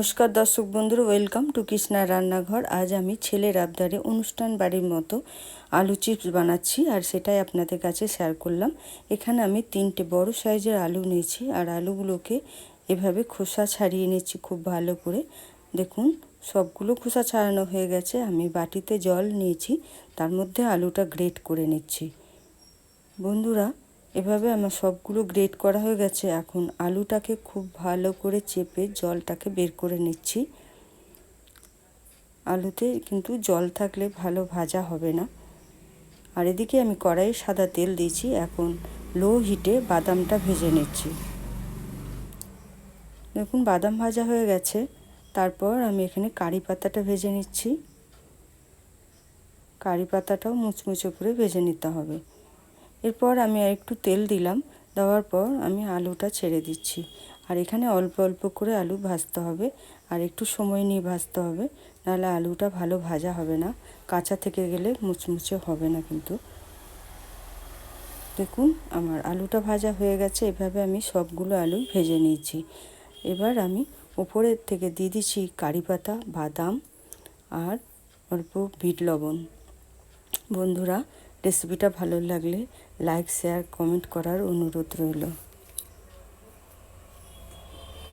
নমস্কার দর্শক বন্ধুরা ওয়েলকাম টু কৃষ্ণা রান্নাঘর। আজ আমি ছেলের আবদারে অনুষ্ঠান বাড়ির মতো আলু চিপস বানাচ্ছি আর সেটাই আপনাদের কাছে শেয়ার করলাম। এখানে আমি তিনটে বড় সাইজের আলু নিয়েছি আর আলুগুলোকে এভাবে খোসা ছাড়িয়ে নিচ্ছি খুব ভালো করে। দেখুন, সবগুলো খোসা ছাড়ানো হয়ে গেছে। আমি বাটিতে জল নিয়েছি, তার মধ্যে আলুটা গ্রেট করে নিচ্ছি। বন্ধুরা এভাবে আমার সবগুলো গ্রেট করা হয়ে গেছে। এখন আলুটাকে খুব ভালো করে চেপে জলটাকে বের করে নিচ্ছি। আলুতে কিন্তু জল থাকলে ভালো ভাজা হবে না। আর এদিকে আমি কড়াইয়ে সাদা তেল দিয়েছি। এখন লো হিটে বাদামটা ভেজে নিচ্ছি। দেখুন, বাদাম ভাজা হয়ে গেছে। তারপর আমি এখানে কারি পাতাটা ভেজে নিচ্ছি। কারি পাতাটাও মুচমুচে করে ভেজে নিতে হবে। এরপর আমি আর একটু তেল দিলাম, দেওয়ার পর আমি আলুটা ছেড়ে দিচ্ছি। আর এখানে অল্প অল্প করে আলু ভাজতে হবে, আর একটু সময় নিয়ে ভাজতে হবে, নাহলে আলুটা ভালো ভাজা হবে না, কাঁচা থেকে গেলে মুচমুচে হবে না কিন্তু। দেখুন, আমার আলুটা ভাজা হয়ে গেছে, এভাবে আমি সবগুলো আলু ভেজে নিয়েছি। এবার আমি ওপরের থেকে দিয়ে দিচ্ছি কারি পাতা, বাদাম, আর অল্প বিট লবণ। বন্ধুরা রেসিপিটা ভালো লাগলে লাইক শেয়ার কমেন্ট করার অনুরোধ রইল।